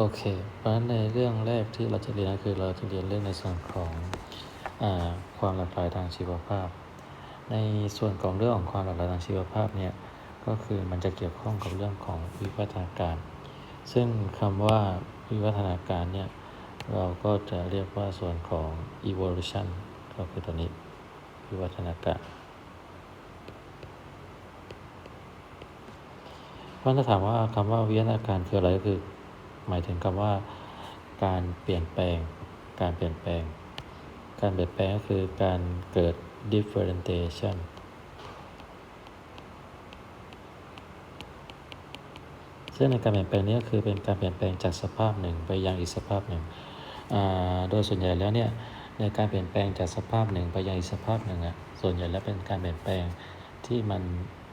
โอเค เพราะฉะนั้นในเรื่องแรกที่เราจะเรียนก็คือเราจะเรียนเรื่องในส่วนของอความหลากหลายทางชีวภาพ ในส่วนของเรื่องของความหลากหลายทางชีวภาพเนี่ยก็คือมันจะเกี่ยวข้องกับเรื่องของวิวัฒนาการ ซึ่งคำว่าวิวัฒนาการเนี่ยเราก็จะเรียกว่าส่วนของ evolution ก็คือตัวนี้วิวัฒนาการเพราะถ้าถามว่าคำว่าวิวัฒนาการคืออะไรก็คือ หมายถึงคำว่า การเปลี่ยนแปลง การเปลี่ยนแปลง การเปลี่ยนแปลงก็คือการเกิด differentiation ซึ่งในการเปลี่ยนแปลงนี้ก็คือเป็นการเปลี่ยนแปลงจากสภาพหนึ่งไปยังอีกสภาพหนึ่ง โดยส่วนใหญ่แล้วเนี่ยในการเปลี่ยนแปลงจากสภาพหนึ่งไปยังอีกสภาพหนึ่งอะส่วนใหญ่แล้วเป็นการเปลี่ยนแปลงที่มัน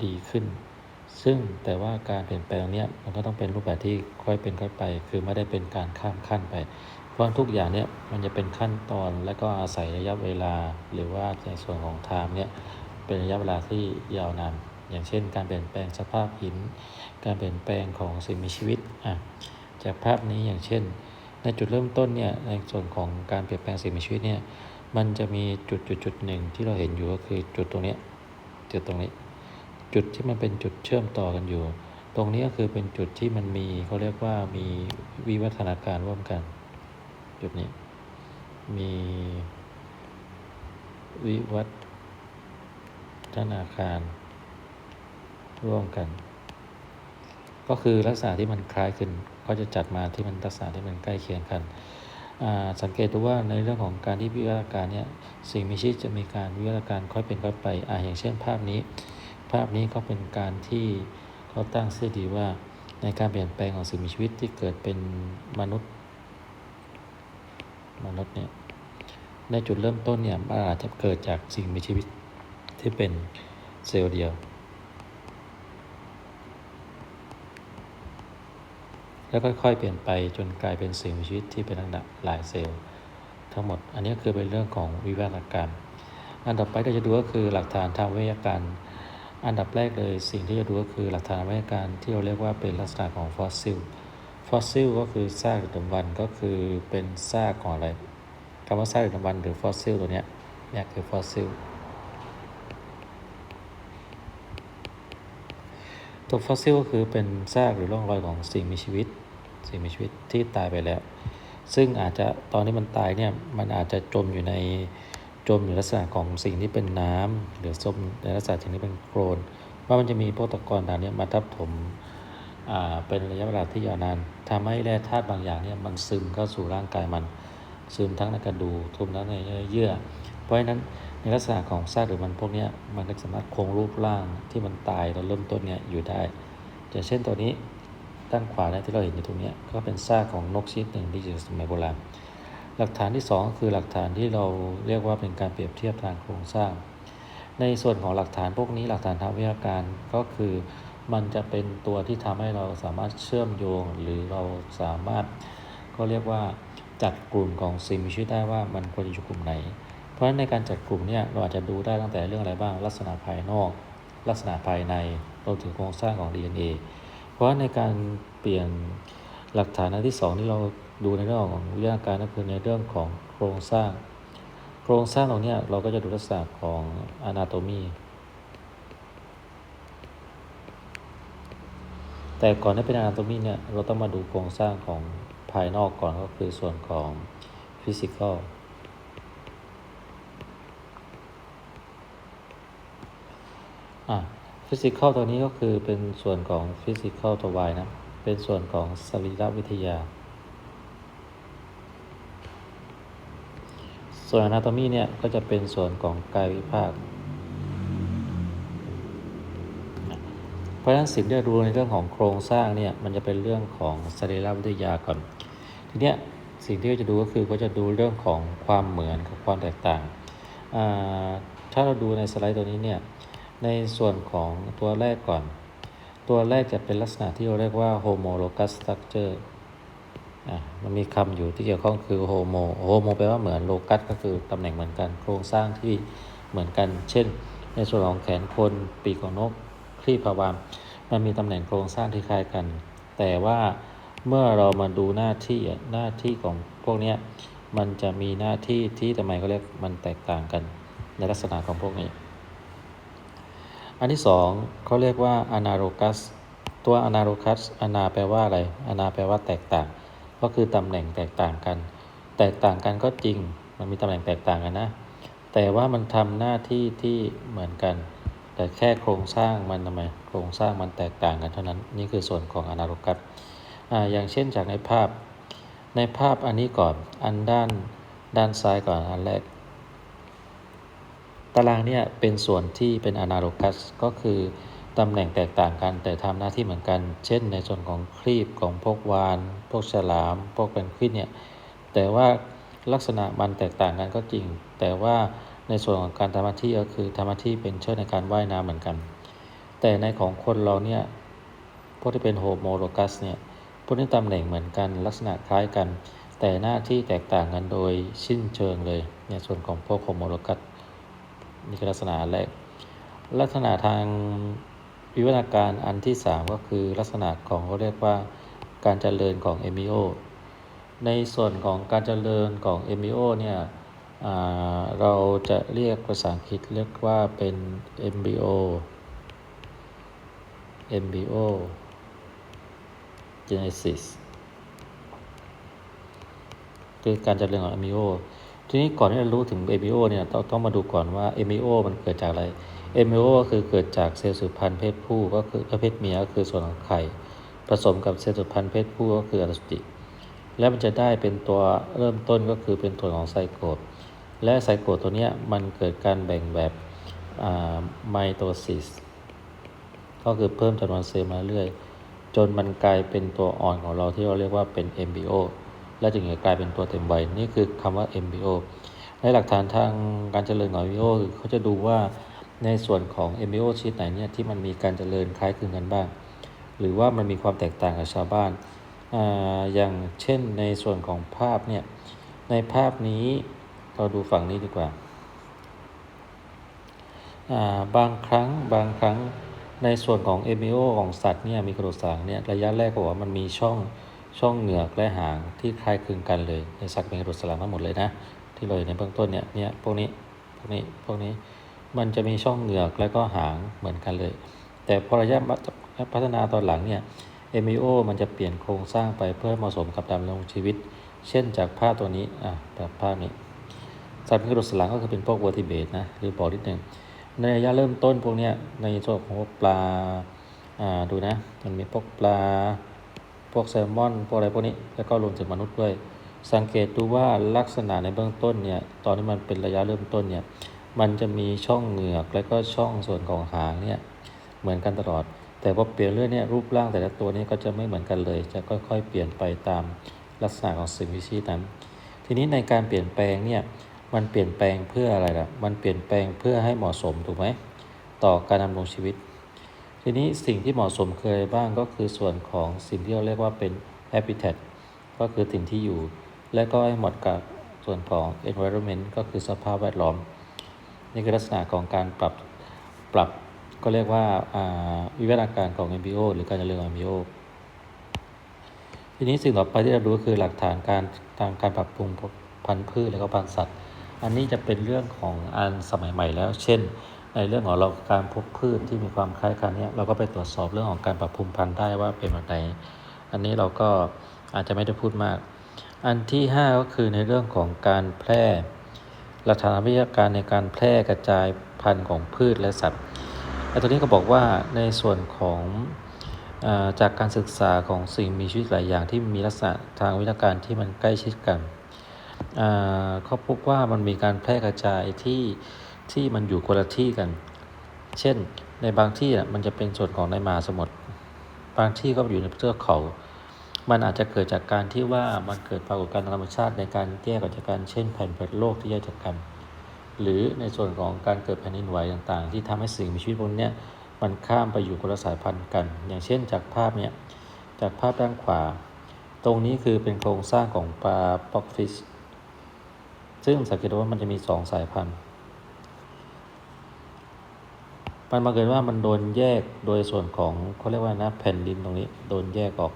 ดีขึ้น ซึ่งแต่ว่าการเปลี่ยนแปลงเนี้ยมันก็ต้องเป็นรูปแบบที่ค่อยเป็นค่อยไป คือไม่ได้เป็นการข้ามขั้นไป เพราะทุกอย่างเนี่ยมันจะเป็นขั้นตอนและก็อาศัยระยะเวลา หรือว่าในส่วนของไทม์เนี่ยเป็นระยะเวลาที่ยาวนานอย่างเช่น การเปลี่ยนแปลงสภาพหิน การเปลี่ยนแปลงของสิ่งมีชีวิตอะจากภาพนี้อย่างเช่น ในจุดเริ่มต้นเนี่ยในส่วนของการเปลี่ยนแปลงสิ่งมีชีวิตเนี่ยมันจะมีจุดจุดจุดหนึ่งที่เราเห็นอยู่ก็คือจุดตรงนี้จุดตรงนี้ จุดที่มันเป็นจุดเชื่อมต่อกันอยู่ ตรงนี้ก็คือเป็นจุดที่มันมีเขาเรียกว่ามีวิวัฒนาการร่วมกัน จุดนี้ มีวิวัฒนาการร่วมกัน ก็คือลักษณะที่มันคล้ายขึ้นก็จะจัดมาที่มันลักษณะที่มันใกล้เคียงกันสังเกตดูว่าในเรื่องของการที่วิวัฒนาการเนี่ยสิ่งมีชีวิตจะมีการวิวัฒนาการค่อยเป็นค่อยไปออย่างเช่นภาพนี้ ภาพนี้ก็เป็นการที่เขาตั้งชื่อดีว่าในการเปลี่ยนแปลงของสิ่งมีชีวิตที่เกิดเป็นมนุษย์ มนุษย์เนี่ยในจุดเริ่มต้นเนี่ยอาจจะเกิดจากสิ่งมีชีวิตที่เป็นเซลล์เดียว แล้วค่อยๆเปลี่ยนไปจนกลายเป็นสิ่งมีชีวิตที่เป็นลักษณะหลายเซลล์ทั้งหมด อันนี้คือเป็นเรื่องของวิวัฒนาการ อันต่อไปเราจะดูก็คือหลักฐานทางวิทยาการ อันดับแรกเลยสิ่งที่จะดูก็คือหลักฐานวิทยาการที่เราเรียกว่าเป็นลักษณะของฟอสซิล ฟอสซิลก็คือซากดึกดำบรรก็คือเป็นซากของอะไรคำว่าซากดึกดำบรรหรือฟอสซิลตัวเนี้ยเนี่ยคือฟอสซิล ตัวฟอสซิลก็คือเป็นซากหรือร่องรอยของสิ่งมีชีวิต สิ่งมีชีวิตที่ตายไปแล้ว ซึ่งอาจจะตอนนี้มันตายเนี่ยมันอาจจะจมอยู่ใน จมอยู่ลักษณะของสิ่งที่เป็นน้ำหรือจมในลักษณะสิ่งที่เป็นโคลนว่ามันจะมีพวกตะกอนต่างนี้มาทับถมเป็นระยะเวลาที่ยาวนานทำให้แร่ธาตุบางอย่างเนี่ยมันซึมเข้าสู่ร่างกายมัน ซึมทั้งในกระดูกทุมทั้งในเยื่อ เพราะฉะนั้นในลักษณะของซากหรือมันพวกนี้มันก็สามารถคงรูปร่างที่มันตายเราเริ่มต้นเนี่ยอยู่ได้อย่างเช่นตัวนี้ด้านขวาเนี่ยที่เราเห็นอยู่ตรงนี้ก็เป็นซากของนกชนิดหนึ่งที่อยู่สมัยโบราณ หลักฐานที่ 2 คือหลักฐานที่เราเรียกว่าเป็นการเปรียบเทียบทางโครงสร้าง ในส่วนของหลักฐานพวกนี้หลักฐานทางวิทยาการก็คือมันจะเป็นตัวที่ทำให้เราสามารถเชื่อมโยง หรือเราสามารถก็เรียกว่าจัดกลุ่มของสิ่งมีชีวิตได้ว่ามันควรจะอยู่กลุ่มไหน เพราะฉะนั้นในการจัดกลุ่มเนี่ยเราอาจจะดูได้ตั้งแต่เรื่องอะไรบ้าง ลักษณะภายนอก ลักษณะภายในรวมถึงโครงสร้างของ DNA เพราะในการเปลี่ยนหลักฐานอันที่ 2 ที่เรา ดูในเรื่องของวิทยาการก็คือในเรื่องของโครงสร้าง โครงสร้างตรงนี้เราก็จะดูลักษณะของ anatomy แต่ก่อนที่เป็น anatomy เนี่ยเราต้องมาดูโครงสร้างของภายนอกก่อนก็คือส่วนของ physical อะ physical ตัวนี้ก็คือเป็นส่วนของ physical ตัว y นะ เป็นส่วนของสรีรวิทยา ส่วน anatomy เนี่ยก็จะเป็นส่วนของกายวิภาค เพราะฉะนั้นสิ่งที่เราดูในเรื่องของโครงสร้างเนี่ยมันจะเป็นเรื่องของสรีรวิทยาก่อน ทีเนี้ยสิ่งที่จะดูก็คือก็จะดูเรื่องของความเหมือนกับความแตกต่าง ถ้าเราดูในสไลด์ตัวนี้เนี่ยในส่วนของตัวแรกก่อน ตัวแรกจะเป็นลักษณะที่เราเรียกว่า homologous structure อะมันมีคำอยู่ที่เกี่ยวข้องคือ homo homo แปลว่าเหมือน locus ก็คือตำแหน่งเหมือนกัน โครงสร้างที่เหมือนกัน เช่น ในส่วนของแขนคนปีกของนกครีบพาวามมันมีตำแหน่งโครงสร้างที่คล้ายกัน แต่ว่าเมื่อเรามาดูหน้าที่อะหน้าที่ของพวกนี้มันจะมีหน้าที่ที่ทำไมเขาเรียกมันแตกต่างกันในลักษณะของพวกนี้ อันที่สองเขาเรียกว่า analogous ตัว analogous อนาแปลว่าอะไรอนาแปลว่าแตกต่าง ก็คือตำแหน่งแตกต่างกัน แตกต่างกันก็จริง มันมีตำแหน่งแตกต่างกันนะ แต่ว่ามันทำหน้าที่ที่เหมือนกัน แต่แค่โครงสร้างมันทำไม โครงสร้างมันแตกต่างกันเท่านั้น นี่คือส่วนของ analogous อ่าอย่างเช่นจากในภาพ ในภาพอันนี้ก่อน อันด้านด้านซ้ายก่อนอันแรก ตารางเนี่ยเป็นส่วนที่เป็น analogous ก็คือ ตำแหน่งแตกต่างกันแต่ทำหน้าที่เหมือนกัน เช่น ในส่วนของครีบของพวกวาน พวกฉลาม พวกแพนกวินเนี่ยแต่ว่าลักษณะมันแตกต่างกันก็จริง แต่ว่าในส่วนของการทำหน้าที่ก็คือทำหน้าที่เป็นเช่นในการว่ายน้ำเหมือนกัน แต่ในของคนเราเนี่ยพวกที่เป็นโฮโมโลกัสเนี่ยพวกนี้ตำแหน่งเหมือนกัน ลักษณะคล้ายกัน แต่หน้าที่แตกต่างกันโดยสิ้นเชิงเลยในส่วนของพวกโฮโมโลกัสนี่คือลักษณะแรกลักษณะทาง วิวัฒนาการอันที่ 3 ก็คือลักษณะของเขาเรียกว่าการเจริญของเอมิโอในส่วนของการเจริญของเอมิโอเนี่ยเราจะเรียกภาษาอังกฤษเรียกว่าเป็น MBO MBO genesis คือการเจริญของ MBO ทีนี้ก่อนที่จะรู้ถึง MBO เนี่ยต้องต้องมาดูก่อนว่า MBO มันเกิดจากอะไร embryo ก็คือเกิดจากเซลล์สืบพันธุ์เพศผู้ก็คือเพศเมียก็คือส่วนของไข่ผสมกับเซลล์สืบพันธุ์เพศผู้ก็คืออสุจิแล้วมันจะได้เป็นตัวเริ่มต้นก็คือเป็นตัวของไซโกตและไซโกตตัวเนี้ยมันเกิดการแบ่งแบบไมโตซิสก็คือเพิ่มจำนวนเซลล์มาเรื่อยจนมันกลายเป็นตัวอ่อนของเราที่เราเรียกว่าเป็น MBO และจึงจะกลายเป็นตัวเต็มวัยนี่คือคำว่า MBO ในหลักฐานทางการเจริญของ MBO คือเขาจะดูว่า ในส่วนของ embryo ชนิดไหนเนี่ยที่มันมีการเจริญคล้ายคลึงกันบ้าง หรือว่ามันมีความแตกต่างกับชาวบ้านออย่างเช่นในส่วนของภาพเนี่ยในภาพนี้เราดูฝั่งนี้ดีกว่า บางครั้งบางครั้งในส่วนของเอมิโอของสัตว์เนี่ยมีกระดูกสันเนี่ยระยะแรกก็บอกว่ามันมีช่องช่องเหงือกและหางที่คล้ายคลึงกันเลยในสัตว์เป็นกระดูกสันหลังทั้งหมดเลยนะที่เราเห็นในเบื้องต้นเนี่ยเนี่ยพวกนี้พวกนี้พวกนี้ มันจะมีช่องเหงือกและก็หางเหมือนกันเลย แต่พอระยะพัฒนาตอนหลังเนี่ยเอมิโอมันจะเปลี่ยนโครงสร้างไปเพื่อเหมาะสมกับดำรงชีวิต เช่นจากภาตัวนี้อะแบบภานี้สัตว์เป็นกระดูกสันหลังก็คือเป็นพวกเวอร์ติเบตนะหรือบอกนิดหนึ่งในระยะเริ่มต้นพวกนี้ในส่วนของปลาอ่าดูนะมันมีพวกปลาพวกแซลมอนพวกอะไรพวกนี้แล้วก็รวมถึงมนุษย์ด้วย สังเกตดูว่าลักษณะในเบื้องต้นเนี่ยตอนที่มันเป็นระยะเริ่มต้นเนี่ย มันจะมีช่องเหงือกและก็ช่องส่วนของหางเนี่ยเหมือนกันตลอด แต่พอเปลี่ยนเรื่อยเนี่ยรูปร่างแต่ละตัวนี้ก็จะไม่เหมือนกันเลย จะค่อยๆ เปลี่ยนไปตามลักษณะของสิ่งมีชีวิตนั้น ทีนี้ในการเปลี่ยนแปลงเนี่ยมันเปลี่ยนแปลงเพื่ออะไรล่ะ มันเปลี่ยนแปลงเพื่อให้เหมาะสมถูกไหมต่อการดำรงชีวิต ทีนี้สิ่งที่เหมาะสมคืออะไรบ้างก็คือส่วนของสิ่งที่เราเรียกว่าเป็น habitat ก็คือสิ่งที่อยู่ และก็ให้เหมาะกับส่วนของ environment ก็คือสภาพแวดล้อม นี่คือลักษณะของการปรับปรับก็เรียกว่าวิวัฒนาการของ MBO หรือการเจริญของ MBO ทีนี้สิ่งต่อไปที่เราดูก็คือหลักฐานการทางการปรับปรุงพันธุ์พืชและก็พันธุ์สัตว์ อันนี้จะเป็นเรื่องของอันสมัยใหม่แล้ว เช่น ในเรื่องของเราการพบพืชที่มีความคล้ายกันเนี่ยเราก็ไปตรวจสอบเรื่องของการปรับปรุงพันธุ์ได้ว่าเป็นแบบไหนอันนี้เราก็อาจจะไม่ได้พูดมาก อันที่ 5 ก็คือในเรื่องของการแพร่ หลักฐานวิทยาการในการแพร่กระจายพันธุ์ของพืชและสัตว์ไอ้ตัวนี้ก็บอกว่าในส่วนของจากการศึกษาของสิ่งมีชีวิตหลายอย่างที่มีลักษณะทางวิทยาการที่มันใกล้ชิดกันเขาพบว่ามันมีการแพร่กระจายที่ที่มันอยู่คนละที่กัน เช่น ในบางที่มันจะเป็นส่วนของในมหาสมุทร บางที่ก็อยู่ในเทือกเขา มันอาจจะเกิดจากการที่ว่ามันเกิดปรากฏการณ์ธรรมชาติในการแยกออกจากกันเช่นแผ่นแผ่นโลกที่แยกจากกัน หรือในส่วนของการเกิดแผ่นดินไหวต่างๆ ที่ทำให้สิ่งมีชีวิตพวกนี้มันข้ามไปอยู่คนละสายพันธุ์กัน อย่างเช่นจากภาพเนี้ยจากภาพด้านขวา ตรงนี้คือเป็นโครงสร้างของปลาป็อกฟิชซึ่งสังเกตว่ามันจะมีสองสายพันธุ์มันมาเกิดว่ามันโดนแยกโดยส่วนของเขาเรียกว่านะแผ่นดินตรงนี้โดนแยกออก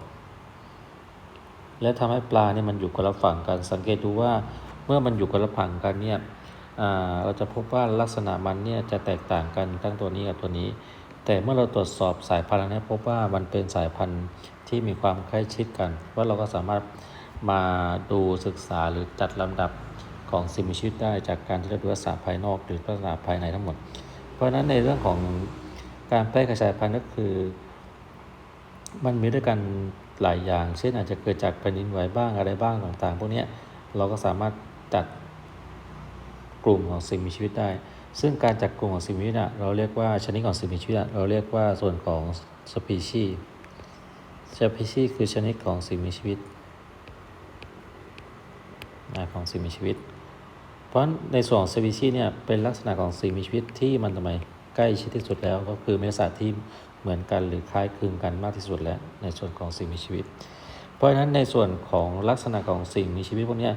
และทำให้ปลาเนี่ยมันอยู่คนละฝั่งกัน สังเกตดูว่าเมื่อมันอยู่คนละฝั่งกันเนี่ยเราจะพบว่าลักษณะมันเนี่ยจะแตกต่างกันทั้งตัวนี้กับตัวนี้ แต่เมื่อเราตรวจสอบสายพันธุ์นี่ยพบว่ามันเป็นสายพันธุ์ที่มีความใกล้ชิดกันว่าเราก็สามารถมาดูศึกษาหรือจัดลำดับของสิ่งมีชีวิตได้จากการที่เราดูลักษณะภายนอกหรือลักษณะภายในทั้งหมด เพราะฉะนั้นในเรื่องของการแพร่กระจายพันธุ์ก็คือ มันมีด้วยกัน หลายอย่าง เช่นอาจจะเกิดจากแผ่นดินไหวบ้างอะไรบ้างต่างๆ พวกนี้เราก็สามารถจัดกลุ่มของสิ่งมีชีวิตได้ ซึ่งการจัดกลุ่มของสิ่งมีชีวิตเราเรียกว่าชนิดของสิ่งมีชีวิตเราเรียกว่าส่วนของสปีชีส์สปีชีส์คือชนิดของสิ่งมีชีวิตของสิ่งมีชีวิต เพราะในส่วนของสปีชีส์เนี่ยเป็นลักษณะของสิ่งมีชีวิตที่มันทำไมใกล้ชิดที่สุดแล้วก็คือมีลักษณะที่ เหมือนกันหรือคล้ายคลึงกันมากที่สุดแล้วในส่วนของสิ่งมีชีวิต เพราะฉะนั้นในส่วนของลักษณะของสิ่งมีชีวิตพวกนี้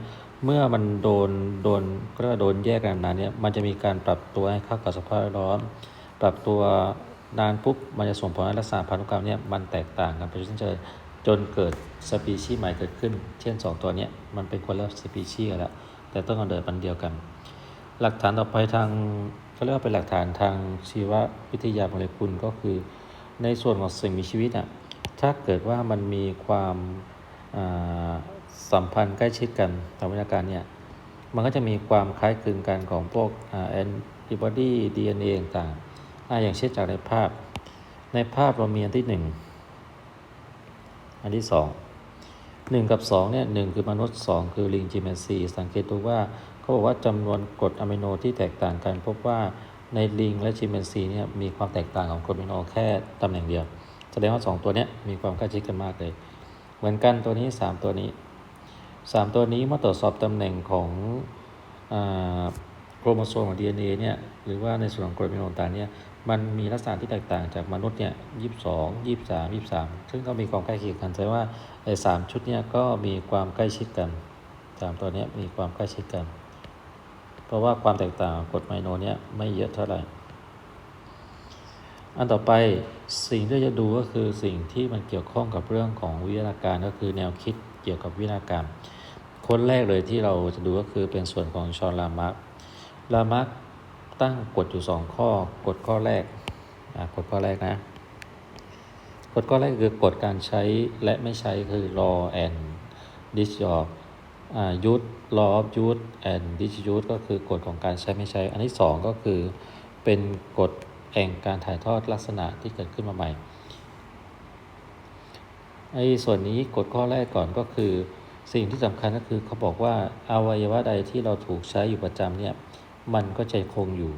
เมื่อมันโดนโดนก็เรียกว่าโดนแยกกันนานเนี่ยมันจะมีการปรับตัวให้เข้ากับสภาพแวดล้อม ปรับตัวนานปุ๊บมันจะส่งผลให้ลักษณะพันธุกรรมเนี่ยมันแตกต่างกันไปจนเจอจนเกิดสปีชีส์ใหม่เกิดขึ้น เช่น 2 ตัวเนี้ยมันเป็นคนละสปีชีส์กันแล้วแต่ต้นกำเนิดมันเดียวกัน หลักฐานต่อไปทางเขาเรียกว่าเป็นหลักฐานทางชีววิทยาโมเลกุลก็คือ ในส่วนของสิ่งมีชีวิตอะถ้าเกิดว่ามันมีความสัมพันธ์ใกล้ชิดกันทางวิทยาการเนี่ยมันก็จะมีความคล้ายคลึงกันของพวกแอนติบอดีดีเอ็นเอต่างๆอ่าอย่างเช่นจากในภาพ ในภาพเรามีอันที่หนึ่งอันที่สองหนึ่งกับสองเนี่ยหนึ่งคือมนุษย์สองคือลิงจิมแปนซีสังเกตดูว่าเขาบอกว่าจำนวนกรดอะมิโนที่แตกต่างกันพบว่า ในลิงและจิมแปนซีเนี่ยมีความแตกต่างของกรดมิโนแค่ตำแหน่งเดียว แสดงว่า 2 ตัวเนี้ยมีความใกล้ชิดกันมากเลย เหมือนกันตัวนี้ 3 ตัวนี้ 3 ตัวนี้เมื่อตรวจสอบตำแหน่งของโครโมโซมของ DNA เนี่ยหรือว่าในส่วนของกรดมิโนต่างเนี่ยมันมีลักษณะที่แตกต่างจากมนุษย์เนี่ยยี่สิบสองยี่สิบสามยี่สิบสามซึ่งก็มีความใกล้เคียงกันแสดงว่าไอ้สามชุดเนี่ยก็มีความใกล้ชิดกันสามตัวเนี้ยมีความใกล้ชิดกัน ราะว่าความแตกต่างกรดอะมิโนเนี่ยไม่เยอะเท่าไหร่ อันต่อไปสิ่งที่จะดูก็คือสิ่งที่มันเกี่ยวข้องกับเรื่องของวิทยาการก็คือแนวคิดเกี่ยวกับวิทยาการคนแรกเลยที่เราจะดูก็คือเป็นส่วนของชอนลามาร์ลามาร์ตั้งกฎอยู่ 2 ข้อกฎข้อแรกกฎข้อแรกนะกฎข้อแรกคือกฎการใช้และไม่ใช้คือ law and disuse ยุท law of use and disuse ก็คือกฎของการใช้ไม่ใช้ อันที่2ก็คือเป็นกฎแห่งการถ่ายทอดลักษณะที่เกิดขึ้นมาใหม่ไอ้ส่วนนี้กฎข้อแรกก่อนก็คือ สิ่งที่สำคัญก็คือเขาบอกว่าอวัยวะใดที่เราถูกใช้อยู่ประจำเนี่ยมันก็จะคงอยู่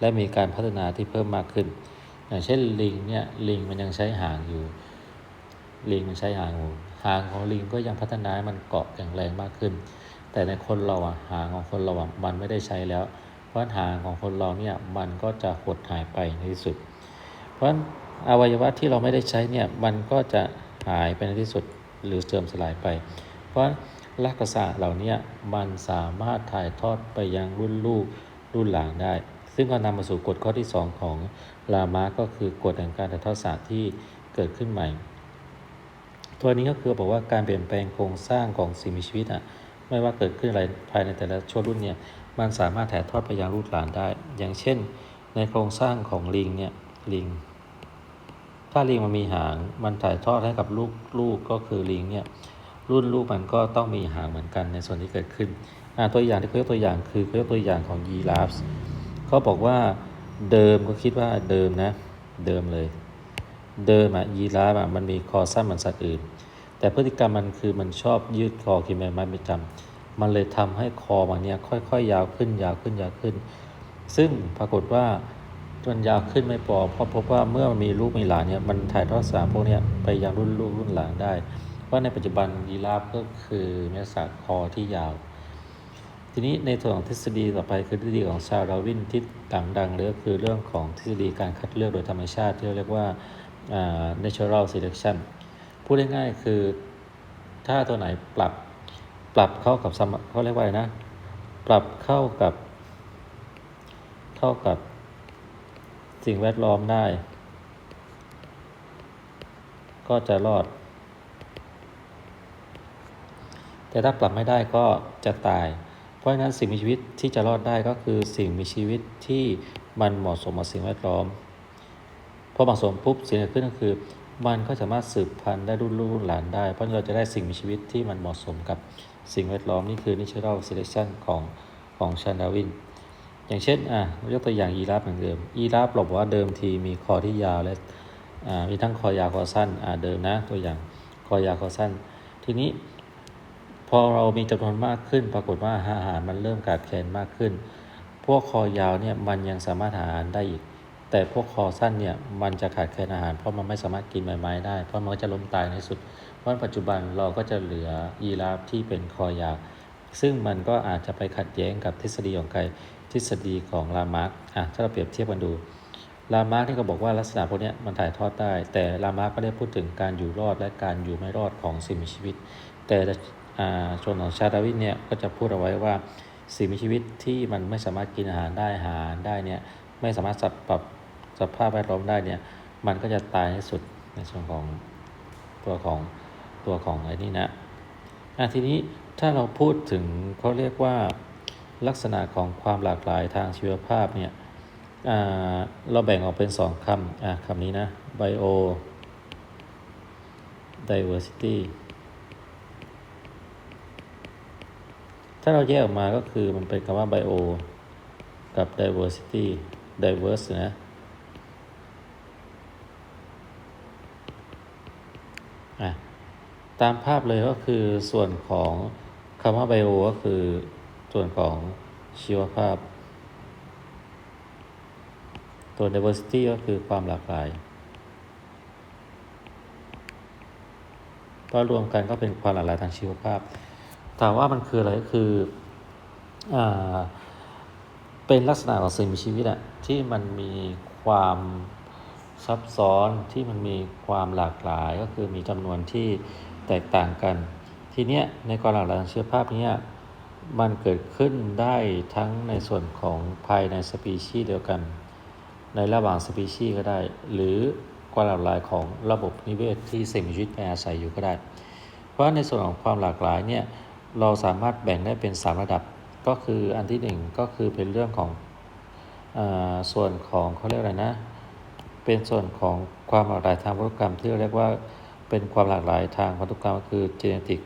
และมีการพัฒนาที่เพิ่มมากขึ้น อย่างเช่นลิงเนี่ยลิงมันยังใช้หางอยู่ลิงมันใช้หางอยู่หางของลิงก็ยังพัฒนาให้มันเกาะแข็งแรงมากขึ้น แต่ในคนเราอะหางของคนเราอะมันไม่ได้ใช้แล้วเพราะหางของคนเราเนี่ยมันก็จะหดหายไปในที่สุด เพราะอวัยวะที่เราไม่ได้ใช้เนี่ยมันก็จะหายไปในที่สุดหรือเสื่อมสลายไป เพราะลักษณะเหล่านี้มันสามารถถ่ายทอดไปยังรุ่นลูกรุ่นหลานได้ ซึ่งก็นำมาสู่กฎข้อที่ 2 ของลามาก็คือกฎแห่งการถ่ายทอดศาสตร์ที่เกิดขึ้นใหม่ ตัวนี้ก็คือบอกว่าการเปลี่ยนแปลงโครงสร้างของสิ่งมีชีวิตอะ ไม่ว่าเกิดขึ้นอะไรภายในแต่ละช่วงรุ่นเนี่ยมันสามารถถ่ายทอดไปยังลูกหลานได้ อย่างเช่น ในโครงสร้างของลิงเนี่ยลิง ถ้าลิงมันมีหางมันถ่ายทอดให้กับลูกลูกก็คือลิงเนี่ยรุ่นลูกมันก็ต้องมีหางเหมือนกันในส่วนที่เกิดขึ้นตัวอย่างที่เขายกตัวอย่างคือเขายกตัวอย่างของยีราฟเขาบอกว่าเดิมก็คิดว่าเดิมนะเดิมเลย เดิมอะยีราฟอะมันมีคอสั้นเหมือนสัตว์อื่น แต่พฤติกรรมมันคือมันชอบยืดคอกินใบไม้ประจำมันเลยทำให้คอมันเนี้ยค่อยๆ ยาวขึ้นยาวขึ้นยาวขึ้น ซึ่งปรากฏว่ามันยาวขึ้นไม่พอเพราะพบว่าเมื่อมีลูกมีหลานเนี่ยมันถ่ายทอดสารพวกนี้ไปยังรุ่นลูกรุ่นหลานได้เพราะในปัจจุบันยีราฟก็คือเนื้อสัตว์คอที่ยาว ทีนี้ในส่วนของทฤษฎีต่อไปคือทฤษฎีของชาลดาวินที่ต่างดังเลยก็คือเรื่องของทฤษฎีการคัดเลือกโดยธรรมชาติที่เรียกว่า natural selection พูดง่ายๆคือถ้าตัวไหนปรับปรับเข้ากับสมเขาเรียกว่าไรนะ ปรับเข้ากับ เข้ากับสิ่งแวดล้อมได้ ก็จะรอด แต่ถ้าปรับไม่ได้ก็จะตาย เพราะฉะนั้นสิ่งมีชีวิตที่จะรอดได้ก็คือสิ่งมีชีวิตที่มันเหมาะสมกับสิ่งแวดล้อมพอเหมาะสมปุ๊บสิ่งที่เกิดขึ้นก็คือ มันก็สามารถสืบพันธุ์ได้รุ่นลูกหลานได้ เพราะเราจะได้สิ่งมีชีวิตที่มันเหมาะสมกับสิ่งแวดล้อมนี่คือ natural selection ของของชาดาวิน อย่างเช่นอะยกตัวอย่างยีราฟอย่างเดิมยีราฟเราบอกว่าเดิมทีมีคอที่ยาวและอ่ามีทั้งคอยาวคอสั้นอ่าเดิมนะตัวอย่างคอยาวคอสั้น ทีนี้ พอเรามีจำนวนมากขึ้น ปรากฏว่าอาหารมันเริ่มขาดแคลนมากขึ้น พวกคอยาวเนี่ยมันยังสามารถหาอาหารได้อีก แต่พวกคอสั้นเนี่ยมันจะขาดแคลนอาหาร เพราะมันไม่สามารถกินใบไม้ได้ เพราะมันก็จะล้มตายในสุด เพราะปัจจุบันเราก็จะเหลือยีราฟที่เป็นคอยาวซึ่งมันก็อาจจะไปขัดแย้งกับทฤษฎีของใครทฤษฎีของลามาร์กอะถ้าเราเปรียบเทียบกันดู ลามาร์กนี่ก็บอกว่าลักษณะพวกนี้มันถ่ายทอดได้ แต่ลามาร์กก็ได้พูดถึงการอยู่รอดและการอยู่ไม่รอดของสิ่งมีชีวิต แต่ชนของชาดาวินเนี่ยก็จะพูดเอาไว้ว่าสิ่งมีชีวิตที่มันไม่สามารถกินอาหารได้หาอาหารได้เนี่ยไม่สามารถสับปรับ สภาพแวดล้อมได้เนี่ย มันก็จะตายในสุดในส่วนของตัวของตัวของไอ้นี่นะอะทีนี้ถ้าเราพูดถึงเขาเรียกว่าลักษณะของความหลากหลายทางชีวภาพเนี่ยเราแบ่งออกเป็นสองคำอะคำนี้นะ bio diversity ถ้าเราแยกออกมาก็คือมันเป็นคำว่า bio กับ diversity diverse นะ ตามภาพเลยก็คือส่วนของคำว่า bio ก็คือส่วนของชีวภาพ ตัว diversity ก็คือความหลากหลายพอรวมกันก็เป็นความหลากหลายทางชีวภาพ ถามว่ามันคืออะไรก็คืออเป็นลักษณะของสิ่งมีชีวิตอะที่มันมีความซับซ้อนที่มันมีความหลากหลายก็คือมีจำนวนที่ แตกต่างกัน ทีเนี้ยในความหลากหลายทางชีวภาพเนี้ยมันเกิดขึ้นได้ทั้งในส่วนของภายในสปีชีส์เดียวกัน ในระหว่างสปีชีส์ก็ได้ หรือความหลากหลายของระบบนิเวศที่สิ่งมีชีวิตไปอาศัยอยู่ก็ได้ เพราะในส่วนของความหลากหลายเนี่ยเราสามารถแบ่งได้เป็น 3 ระดับก็คืออันที่ 1 ก็คือเป็นเรื่องของอส่วนของเขาเรียกอะไรนะ เป็นส่วนของความหลากหลายทางพันธุกรรมที่เรียกว่า เป็นความหลากหลายทางพันธุกรรมก็คือ genetic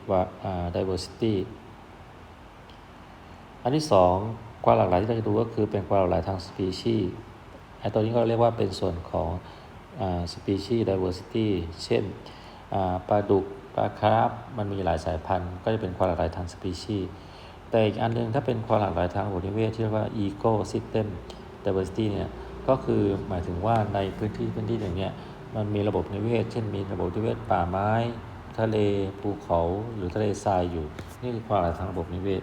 diversity อันที่ 2 ความหลากหลายที่เราจะดูก็คือเป็นความหลากหลายทางสปีชีส์ไอ้ตัวนี้ก็เรียกว่าเป็นส่วนของสปีชีส์ diversity เช่นปลาดุกปลาคาร์ฟมันมีหลายสายพันธุ์ ก็จะเป็นความหลากหลายทางสปีชีส์แต่อีกอันนึงถ้าเป็นความหลากหลายทางระบบนิเวศที่เรียกว่า ecosystem diversity เนี่ยก็คือหมายถึงว่าในพื้นที่พื้นที่อย่างเนี้ย มันมีระบบนิเวศ เช่นมีระบบนิเวศป่าไม้ ทะเลภูเขาหรือทะเลทรายอยู่ นี่คือความหลากหลายทางระบบนิเวศ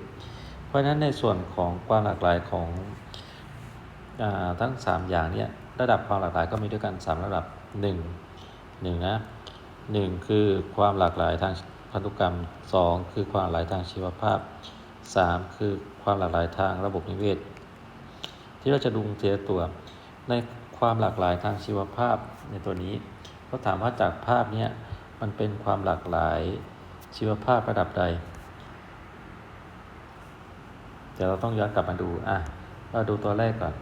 เพราะฉะนั้นในส่วนของความหลากหลายของอทั้ง 3 อย่างเนี่ยระดับความหลากหลายก็มีด้วยกัน 3 ระดับ 1 1นะ1คือความหลากหลายทางพันธุกรรม 2 คือความหลากหลายทางชีวภาพ 3 คือความหลากหลายทางระบบนิเวศ ที่เราจะดูเทียตัวใน ความหลากหลายทางชีวภาพในตัวนี้เขาถามว่าจากภาพนี้มันเป็นความหลากหลายชีวภาพระดับใดเดี๋ยวเราต้องย้อนกลับมาดูอะเราดูตัวแรกก่อน